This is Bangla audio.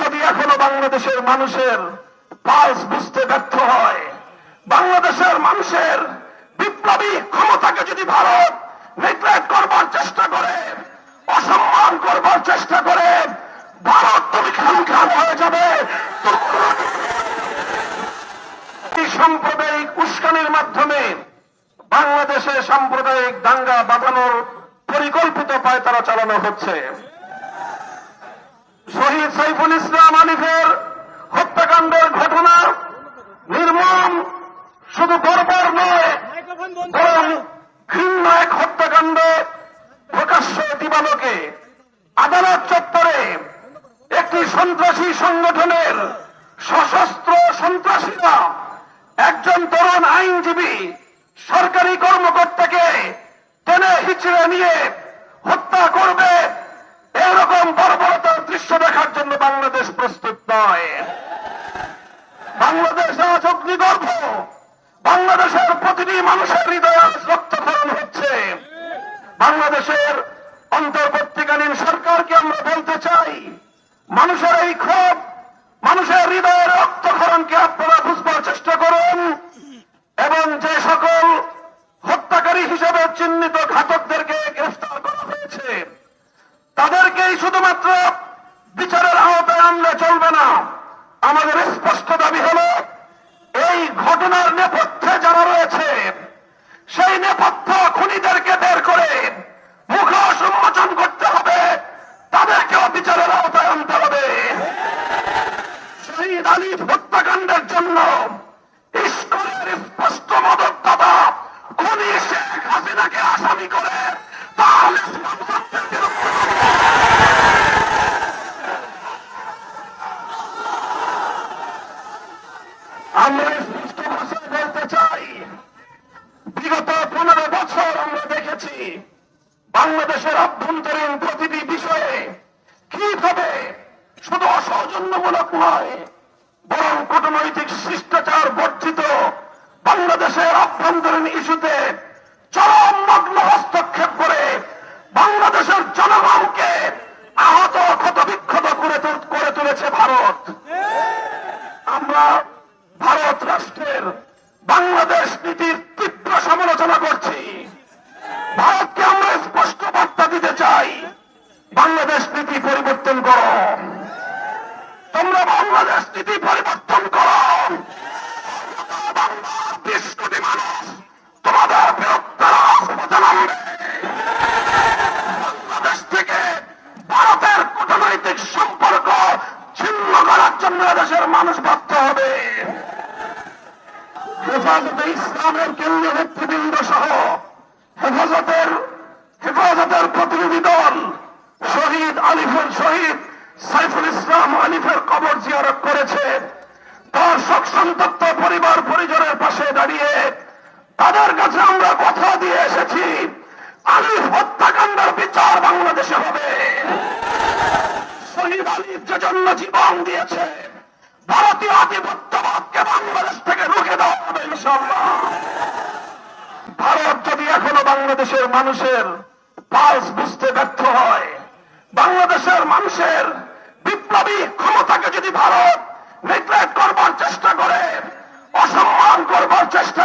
যদি এখনও বাংলাদেশের মানুষের পালস বুঝতে ব্যর্থ হয়। বাংলাদেশের মানুষের বিপ্লবী ক্ষমতাকে যদি ভারত নেগলেক্ট করবার চেষ্টা করে, অসম্মান করবার চেষ্টা করে, ভারত তুমি খান খান হয়ে যাবে। সাম্প্রদায়িক উস্কানির মাধ্যমে বাংলাদেশে সাম্প্রদায়িক দাঙ্গা বাঁধানোর পরিকল্পিত পায়তারা চালানো হচ্ছে। সাইফুল ইসলাম আলিফের হত্যাকাণ্ডের ঘটনা নির্মম, শুধু বর্বর নয়, বরং ঘৃণ্য এক হত্যাকাণ্ড প্রকাশ্য দিবালোকে আদালত চত্বরে একটি সন্ত্রাসী সংগঠনের সশস্ত্র সন্ত্রাসীরা একজন তরুণ আইনজীবী সরকারি কর্মকর্তাকে টেনে হিচড়ে নিয়ে হত্যা করবে। দেখার জন্য বাংলাদেশ প্রস্তুত নয়। বাংলাদেশ আজ অগ্নিগর্ভ। বাংলাদেশের প্রতিটি মানুষের হৃদয়ে আজ রক্তক্ষরণ হচ্ছে। বাংলাদেশের অন্তর্বর্তীকালীন সরকারকে আমরা বলতে চাই, মানুষের এই ক্ষোভ, মানুষের হৃদয়ের রক্তক্ষরণকে আপনারা বুঝবার চেষ্টা করুন এবং যে সকল হত্যাকারী হিসেবে চিহ্নিত ঘাতকদেরকে গ্রেফতার করা হয়েছে, তাদেরকেই শুধুমাত্র যারা সেই নেপথ্য খুনিদেরকে বের করে মুখোশ উন্মোচন করতে হবে। তাদেরকেও বিচারের আওতায় আনতে হবে। শহীদ আলিফ হত্যাকাণ্ডের জন্য কীভাবে শুধু অসৌজন্যমূলক নয়, বরং কূটনৈতিক শিষ্টাচার বর্জিত বাংলাদেশের অভ্যন্তরীণ ইস্যুতে চরম মগ্ন হস্তক্ষেপ করে বাংলাদেশের জনগণকে আহত ক্ষত বিক্ষত করে করে তুলেছে ভারত। আমরা করো। তোমরা বাংলাদেশ নীতি পরিবর্তন করো। বিশ কোটি মানুষ, তোমাদের বিরুদ্ধে বাংলাদেশ থেকে ভারতের কূটনৈতিক সম্পর্ক ছিন্ন করার জন্য দেশের মানুষ বাধ্য হবে। হেফাজতে ইসলামের কেন্দ্রীয় নেতৃবৃন্দ সহ হেফাজতের হেফাজতের প্রতিনিধি দল শহীদ আলিফুল শহীদ সাইফুল ইসলাম আলিফের কবর জিয়ারত করেছে। তার শোক সন্তপ্ত পরিবার পরিজনের পাশে দাঁড়িয়ে তাদের কাছে আমরা কথা দিয়ে এসেছি, আলিফ হত্যাকাণ্ডের বিচার বাংলাদেশে হবে। শহীদ আলিফ যে জন্য জীবন দিয়েছে, ভারতীয় আধিপত্যবাদকে বাংলাদেশ থেকে রুখে দেওয়া হবে ভারত যদি এখনও বাংলাদেশের মানুষের পালস বুঝতে ব্যর্থ হয় মানুষের বিপ্লবী ক্ষমতাকে যদি ভারত নেগলেক্ট করবার চেষ্টা করে অসম্মান করবার চেষ্টা